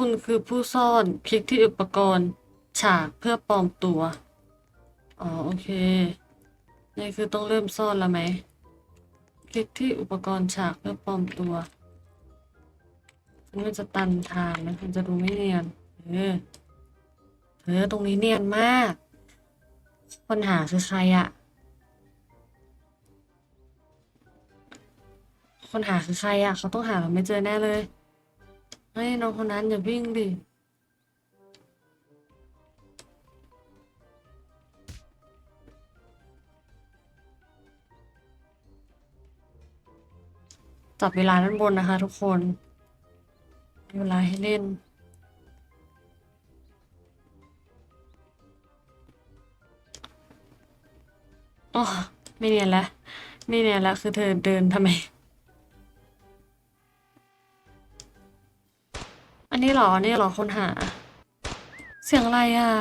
คุณคือผู้ซ่อน คลิกที่อุปกรณ์ ฉากเพื่อปลอมตัว อ๋อ โอเค นี่คือต้องเริ่มซ่อนแล้วไหม คลิกที่อุปกรณ์ฉากเพื่อปลอมตัว มันจะตันทางนะมันจะดูไม่เนียน เออ เออ ตรงนี้เนียนมากคนหาคือใครอะคนหาคือใครอะเขาต้องหาเราไม่เจอแน่เลย เฮ้ยน้องคนนั้นอย่าวิ่งดิจับเวลาด้านบนนะคะ ทุกคนเวลาให้เล่น อ๋อ ไม่เนียนแล้ว ไม่เนียนแล้ว คือเธอเดินทำไม หรออันนี้เหรอคนหา เสียงอะไรอะ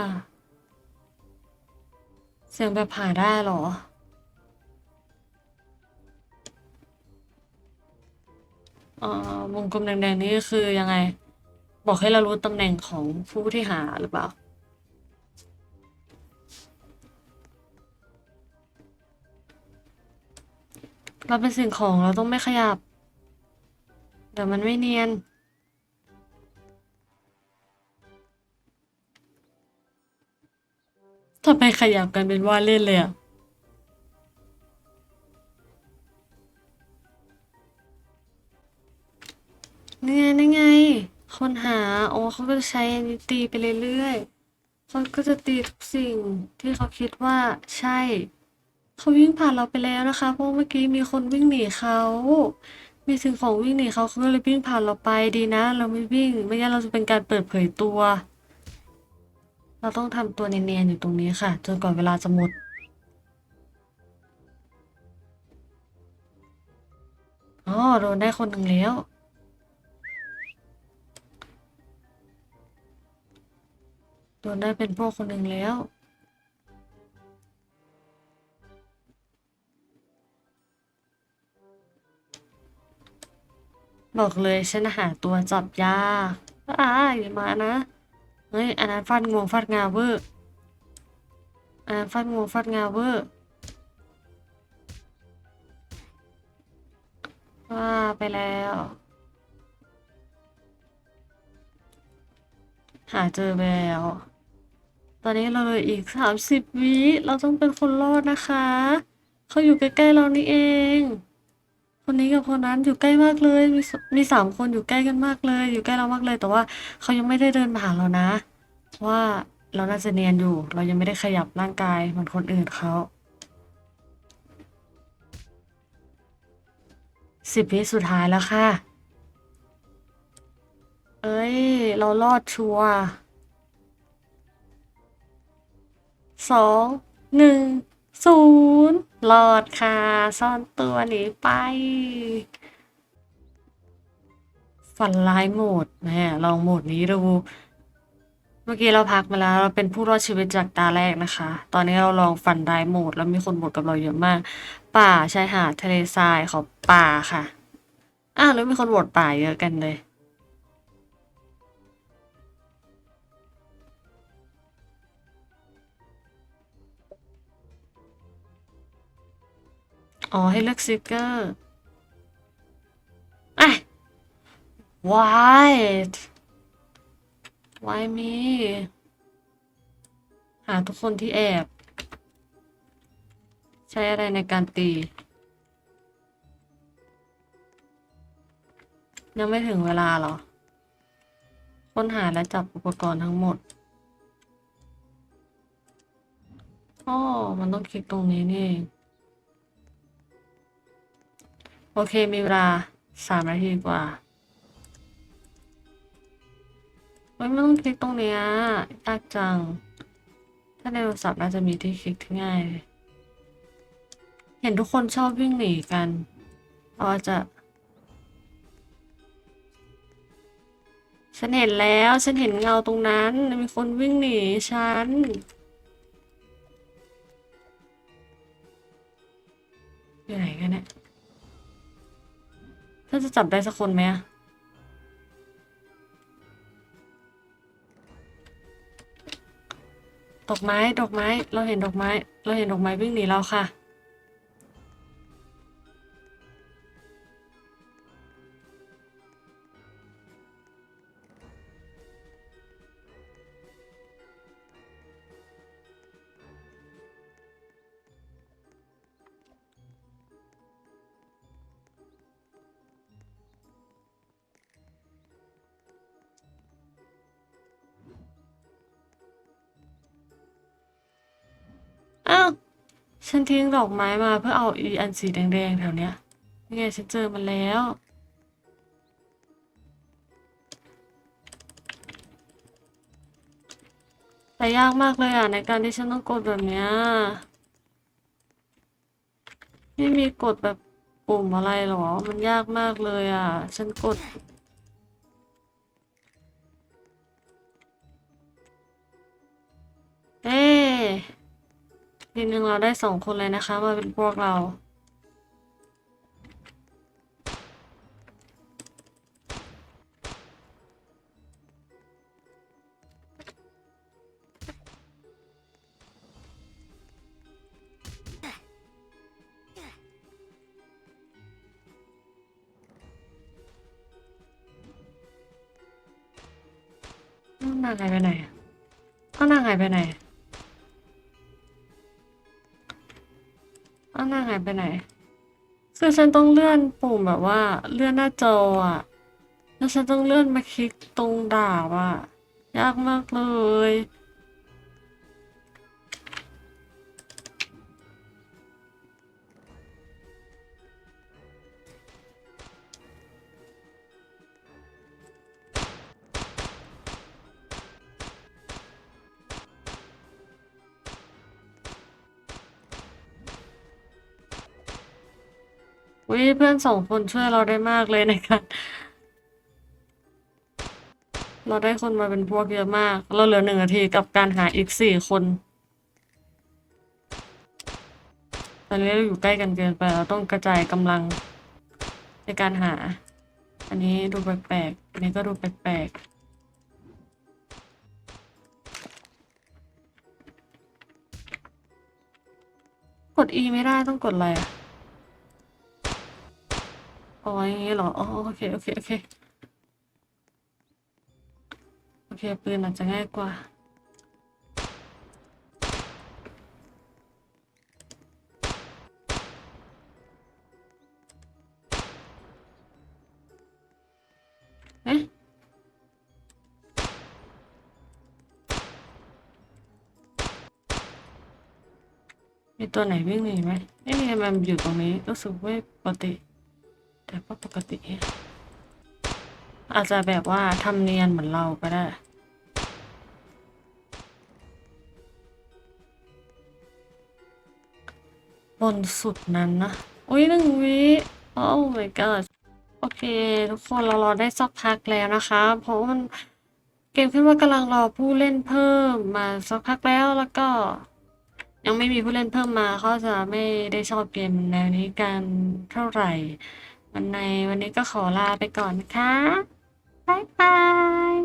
เสียงแบบหาได้หรออ่าวงกลมแดงๆนี่คือยังไง บอกให้เรารู้ตำแหน่งของผู้ที่หาหรือเปล่าเราเป็นสิ่งของเราต้องไม่ขยับเดี๋ยวมันไม่เนียน ทำไมขยับกันเป็นว่าเล่นเลยอะนี่ไงนี่ไง คนหา โอ้เขาก็จะใช้อันนี้ตีไปเรื่อยๆเขาก็จะตีทุกสิ่งที่เขาคิดว่าใช่ เขาวิ่งผ่านเราไปแล้วนะคะ เพราะเมื่อกี้มีคนวิ่งหนีเขา มีสิ่งของวิ่งหนีเขาเขาก็เลยวิ่งผ่านเราไปดีนะ เราไม่วิ่ง ไม่งั้นเราจะเป็นการเปิดเผยตัว เราต้องทำตัวเนียนๆอยู่ตรงนี้ค่ะ จนกว่าเวลาจะหมด อ๋อ โดนได้คนหนึ่งแล้ว โดนได้เป็นพวกคนหนึ่งแล้วบอกเลยฉันหาตัวจับยากอ่าอย่ามานะ เฮ้ยอันนั้นฟาดงวงฟาดงาเวอร์อันนั้นฟาดงวงฟาดงาเวอร์ว่าไปแล้ว หาเจอแล้ว ตอนนี้เราเหลยอีกสามสิบวิเราต้องเป็นคนรอดนะคะ เขาอยู่ใกล้ๆเรานี่เอง คนนี้กับคนนั้นอยู่ใกล้มากเลย มีมีสามคนอยู่ใกล้กันมากเลย อยู่ใกล้เรามากเลย แต่ว่าเขายังไม่ได้เดินมาหาเรานะเพราะว่าเราน่าจะเนียนอยู่ เรายังไม่ได้ขยับร่างกายเหมือนคนอื่นเขาสิบวิสุดท้ายแล้วค่ะ เอ้ย เรารอดชัวร์สองหนึ่ง ศูนย์รอดค่ะ ซ่อนตัวหนีไป ฝันร้ายโหมดแหมลองโหมดนี้ดู เมื่อกี้เราพักมาแล้ว เราเป็นผู้รอดชีวิตจากตาแรกนะคะ ตอนนี้เราลองฝันร้ายโหมด แล้วมีคนโหมดกับเราเยอะมาก ป่าชายหาดทะเลทรายเขาป่าค่ะ อ้าวแล้วมีคนโหวตป่าเยอะกันเลย อ๋อ ให้เลือกซิกเกอร์อะ white why me หาทุกคนที่แอบ ใช้อะไรในการตี ยังไม่ถึงเวลาหรอ ค้นหาและจับอุปกรณ์ทั้งหมดอ๋อมันต้องคลิกตรงนี้นี่เอง โอเค มีเวลาสามนาทีกว่าเฮ้ยไม่ต้องคลิกตรงเนี้ยยากจัง ถ้าในโทรศัพท์น่าจะมีที่คลิกที่ง่าย เห็นทุกคนชอบวิ่งหนีกันเราจจะฉันเห็นแล้วฉันเห็นเงาตรงนั้น มีคนวิ่งหนีฉันอยู่ไหนกันเนี่ยาจะจับได้สักคนไหมดอกไม้ดอกไม้ เราเห็นดอกไม้ เราเห็นดอกไม้วิ่งหนีเราค่ะ อ้าว ฉันทิ้งดอกไม้มาเพื่อเอาอีอันสีแดงๆแถวเนี้ยนี่ไงฉันเจอมันแล้ว แต่ยากมากเลยอะในการที่ฉันต้องกดแบบเนี้ยไม่มีกดแบบปุ่มอะไรหรอ มันยากมากเลยอะ ฉันกด ทีหนึ่งเราได้สองคนเลยนะคะ มาเป็นพวกเรานางหายไปไหนอะอ้าวนางหายไปไหนอ้าวนาหายไปไหน คือฉันต้องเลื่อนปุ่มแบบว่าเลื่อนหน้าจออะแล้วฉันต้องเลื่อนมาคลิกตรงดาบอะยากมากเลย วิเพื่อนสองคนช่วยเราได้มากเลยในการเราได้คนมาเป็นพวกเยอะมาก เราเหลือหนึ่งนาทีกับการหาอีกสี่คน ตอนนี้เราอยู่ใกล้กันเกินไปเราต้องกระจายกำลังในการหา อันนี้ดูแปลกๆ อันนี้ก็ดูแปลกๆกด E ไม่ได้ต้องกดอะไรอะ อ๋ออย่างงี้เหรออ๋อโอเค โอเค โอเค โอเค ปืนอาจจะง่ายกว่า เอ๊ะ มีตัวไหนวิ่งหนีไหมไม่มีมันอยู่ตรงนี้รู้สึกไม่ปกติ แต่ก็ปกติ อาจจะแบบว่าทำเนียนเหมือนเราก็ได้บนสุดนั้นนะ อุ้ยหนึ่งวิโอ้ my god โอเค ทุกคนเรารอได้สักพักแล้วนะคะ เพราะมันเกมขึ้นว่ากำลังรอผู้เล่นเพิ่มมาสักพักแล้วแล้วก็ ยังไม่มีผู้เล่นเพิ่มมาเขาจะไม่ได้ชอบเกมแนวนี้กันเท่าไหร่ วันในวันนี้ก็ขอลาไปก่อนนะคะ บ๊ายบาย